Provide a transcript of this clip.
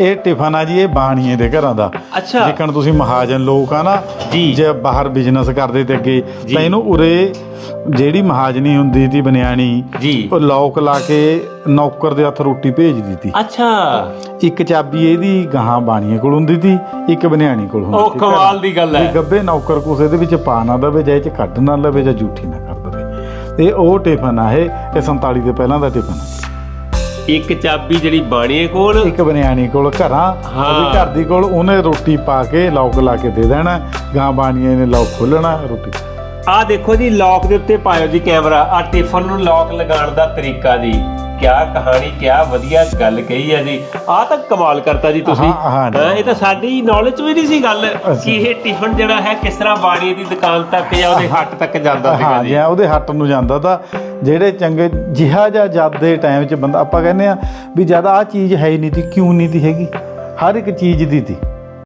ਇਹ ਟਿਫਨ ਆ ਜੀ ਇਹ ਬਾਣੀਏ ਦੇ ਘਰਾਂ ਦਾ। ਅੱਛਾ। ਜਿੱਕਣ ਤੁਸੀਂ ਮਹਾਜਨ ਲੋਕ ਆ ਨਾ ਜੀ। ਜੇ ਬਾਹਰ ਬਿਜ਼ਨਸ ਕਰਦੇ ਤੇ ਅੱਗੇ। ਤਾਂ ਇਹਨੂੰ ਉਰੇ ਜਿਹੜੀ ਮਹਾਜਨੀ ਹੁੰਦੀ ਤੀ ਬਨਿਆਣੀ ਜੀ। ਉਹ ਲੋਕ ਲਾ ਕੇ ਨੌਕਰ ਦੇ ਹੱਥ ਰੋਟੀ ਭੇਜ ਦਿੱਤੀ। ਅੱਛਾ। ਇੱਕ ਚਾਬੀ ਇਹਦੀ ਗਾਹਾਂ ਬਾਣੀਏ ਕੋਲ ਹੁੰਦੀ ਤੀ ਇੱਕ ਬਨਿਆਣੀ ਕੋਲ ਹੁੰਦੀ ਉਹ ਤੀ ਕਮਾਲ ਦੀ ਗੱਲ ਵੀ ਹੈ ਗੱਬੇ ਨੌਕਰ ਕੁਸ ਇਹਦੇ ਵਿੱਚ ਪਾ ਨਾ ਦਵੇ ਜਾਂ ਇਹ ਚ ਕੱਢ ਨਾ ਲਵੇ ਜਾਂ ਝੂਠੀ ਨਾ ਕਰ ਦਵੇ। ਤੇ ਉਹ ਟਿਫਨ ਆ ਇਹ ਇਹ 47 ਦੇ ਪਹਿਲਾਂ ਦਾ ਟਿਫਨ ਇੱਕ ਚਾਬੀ ਜਿਹੜੀ ਬਾਣੀਏ ਕੋਲ ਇੱਕ ਬਨਿਆਣੀ ਕੋਲ ਘਰਾਂ ਹਾਂ। ਉਹਦੇ ਘਰ ਦੀ ਕੋਲ ਉਹਨੇ ਰੋਟੀ ਪਾ ਕੇ ਲੌਕ ਲਾ ਕੇ ਦੇ ਦੇਣਾ ਗਾਂ ਬਾਣੀਏ ਨੇ ਲੌਕ ਖੋਲਣਾ ਰੋਟੀ ਆ ਦੇਖੋ ਜੀ ਲੌਕ ਦੇ ਉੱਤੇ ਪਾਇਓ ਜੀ ਕੈਮਰਾ ਆ ਟਿਫਨ ਨੂੰ ਲੌਕ ਲਗਾਉਣ ਦਾ ਤਰੀਕਾ ਜੀ। ਕਿਆ ਕਹਾਣੀ ਕਿਆ ਵਧੀਆ ਗੱਲ ਕਹੀ ਹੈ ਜੀ। ਆ ਤਾਂ ਕਮਾਲ ਕਰਤਾ ਜੀ ਤੁਸੀਂ। ਹਾਂ, ਹਾਂ ਜੀ। ਹਾਂ, ਇਹ ਤਾਂ ਸਾਡੀ ਨੌਲੇਜ ਵੀ ਨਹੀਂ ਸੀ ਗੱਲ। ਕਿ ਇਹ ਟਿਫਨ ਜਿਹੜਾ ਹੈ ਕਿਸ ਤਰ੍ਹਾਂ ਬਾਣੀ ਦੀ ਦੁਕਾਨ ਤੱਕ ਜਾਂ ਉਹਦੇ ਹੱਟ ਤੱਕ ਜਾਂਦਾ ਸੀਗਾ ਹਾਂ ਜੀ। ਜੀ ਉਹਦੇ ਹੱਟ ਨੂੰ ਜਾਂਦਾ ਤਾਂ ਜਿਹੜੇ ਚੰਗੇ ਜਿਹਾ ਜਾਂ ਜਦ ਦੇ ਟਾਈਮ 'ਚ ਬੰਦਾ ਆਪਾਂ ਕਹਿੰਦੇ ਆ ਵੀ ਜਦ ਆ ਚੀਜ਼ ਹੈ ਹੀ ਨਹੀਂ ਤੀ ਕਿਉਂ ਨਹੀਂ ਤੀ ਹੈਗੀ? ਹਰ ਇੱਕ ਚੀਜ਼ ਦੀ ਤੀ।